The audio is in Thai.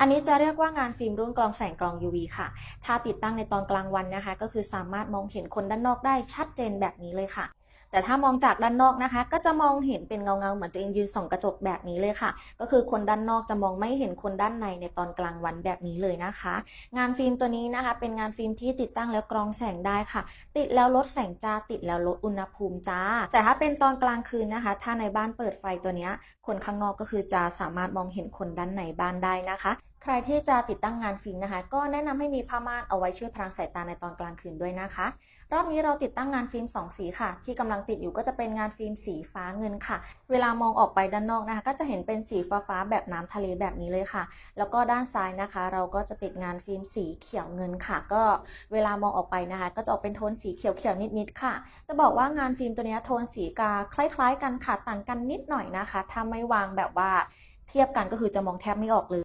อันนี้จะเรียกว่างานฟิล์มรุ่นกรองแสงกรอง UV ค่ะ ถ้าติดตั้งในตอนกลางวันนะคะ ก็คือสามารถมองเห็นคนด้านนอกได้ชัดเจนแบบนี้เลยค่ะ แต่ถ้ามองจากด้านนอกนะคะ ก็จะมองเห็นเป็นเงาเงาเหมือนตัวเองยืนส่องกระจกแบบนี้เลยค่ะ ก็คือคนด้านนอกจะมองไม่เห็นคนด้านในในตอนกลางวันแบบนี้เลยนะคะ งานฟิล์มตัวนี้นะคะ เป็นงานฟิล์มที่ติดตั้งแล้วกรองแสงได้ค่ะ ติดแล้วลดแสงจ้าติดแล้วลดอุณหภูมิจ้า แต่ถ้าเป็นตอนกลางคืนนะคะ ถ้าในบ้านเปิดไฟตัวเนี้ยคนข้างนอกก็คือจะสามารถมองเห็นคนด้านในบ้านได้นะคะ ใครที่จะติดตั้งงานฟิล์มนะคะ ก็แนะนำให้มีผ้าม่านเอาไว้ช่วยพรางสายตาในตอนกลางคืนด้วยนะคะ รอบนี้เราติดตั้งงานฟิล์ม2 สีค่ะ ที่กำลังติดอยู่ก็จะเป็นงานฟิล์มสีฟ้าเงินค่ะ เวลามองออกไปด้านนอกนะคะ ก็จะเห็นเป็นสีฟ้าฟ้าแบบน้ำทะเลแบบนี้เลยค่ะ แล้วก็ด้านซ้ายนะคะ เราก็จะติดงานฟิล์มสีเขียวเงินค่ะ ก็เวลามองออกไปนะคะ ก็จะออกเป็นโทนสีเขียวๆนิดๆค่ะ จะบอกว่างานฟิล์มตัวนี้โทนสีกาคล้ายๆ กันค่ะต่างกันนิดหน่อยนะคะ ถ้าไม่วางแบบว่าเทียบกันก็คือจะมองแทบไม่ออกเลย